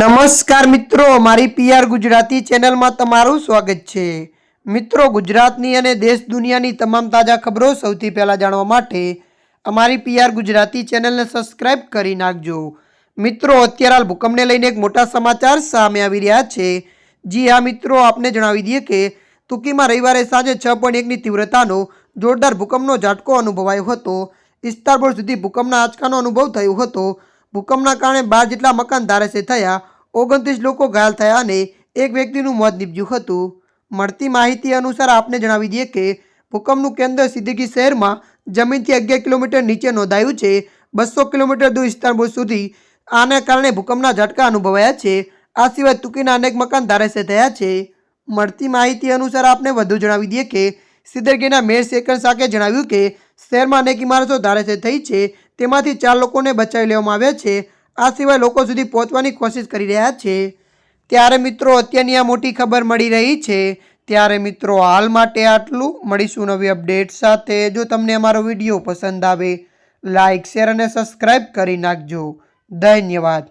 નમસ્કાર મિત્રો, મારી પીઆર ગુજરાતી ચેનલમાં તમારું સ્વાગત છે. મિત્રો, ગુજરાતની અને દેશ દુનિયાની તમામ તાજા ખબરો સૌથી પહેલાં જાણવા માટે અમારી પીઆર ગુજરાતી ચેનલને સબસ્ક્રાઇબ કરી નાખજો. મિત્રો, અત્યારે હાલ ભૂકંપને લઈને એક મોટા સમાચાર સામે આવી રહ્યા છે. જી હા, મિત્રો, આપને જણાવી દઈએ કે ટૂંકીમાં રવિવારે સાંજે છ પોઈન્ટ એકની તીવ્રતાનો જોરદાર ભૂકંપનો ઝાટકો અનુભવાયો હતો. ઇસ્તાંબુલ સુધી ભૂકંપના આંચકાનો અનુભવ થયો હતો. ભૂકંપના કારણે બાર જેટલા મકાન ધારેસે થયા ઓગણત્રીસ લોકો ઘાયલ થયા અને એક વ્યક્તિનું મોત નીપજ્યું હતું. મળતી માહિતી અનુસાર આપને જણાવી દઈએ કે ભૂકંપનું કેન્દ્ર સિદ્દીકી શહેરમાં જમીનથી અગિયાર કિલોમીટર નીચે નોંધાયું છે. બસો કિલોમીટર દૂર ઇસ્તાનબુલ સુધી આના કારણે ભૂકંપના ઝટકા અનુભવાયા છે. આ સિવાય તુકીના અનેક મકાન ધારાશે થયા છે. મળતી માહિતી અનુસાર આપને વધુ જણાવી દઈએ કે સિદ્દરગીના મેયર શેખર શાકે જણાવ્યું કે શહેરમાં અનેક ઇમારતો ધારેસે થઈ છે. તેમાંથી ચાર લોકોને બચાવી લેવામાં આવ્યા છે. આ સિવાય લોકો સુધી પહોંચવાની કોશિશ કરી રહ્યા છે. ત્યારે મિત્રો, અત્યારની આ મોટી ખબર મળી રહી છે. ત્યારે મિત્રો, હાલ માટે આટલું. મળીશું નવી અપડેટ સાથે. જો તમને અમારો વીડિયો પસંદ આવે લાઇક શેર અને સબસ્ક્રાઈબ કરી નાખજો. ધન્યવાદ.